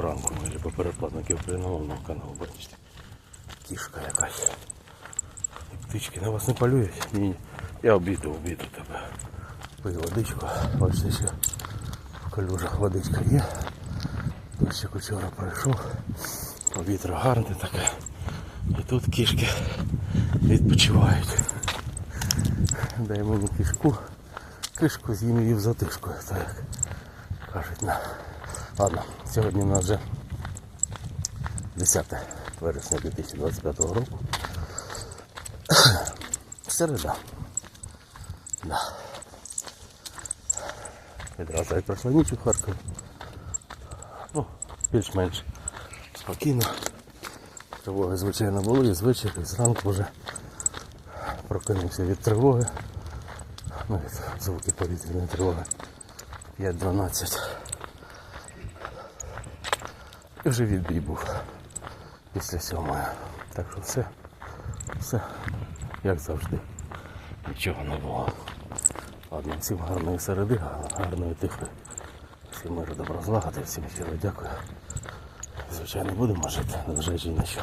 Ранку, милі попередплатники україномовного каналу. Бачите, кішка якась. Птички на вас не полюють? Ні. Я обіду, обіду тебе. Пий водичку. Бачите, ще в калюжах водичка є. Дощик вчора пройшов. Повітря гарне таке. І тут кішки відпочивають. Дай мені кішку. Кишку з'їм її в затишку, так як кажуть на. Ладно, сьогодні у нас вже 10 вересня 2025 року. Середа. Да. Відразу як пройшла ніч у Харкові. Ну, більш-менш спокійно. Тривоги, звичайно, були, і звичайно, і зранку вже прокинувся від тривоги. Ну, від звуки повітряної тривоги. 5-12. І вже відбій був після сьомої. Так що все, все, як завжди. Нічого не було. Ладно, всім гарної середи, гарної тихої. Всім миру добро злагоди, всім щиро дякую. Звичайно, будемо жити, незважаючи на що.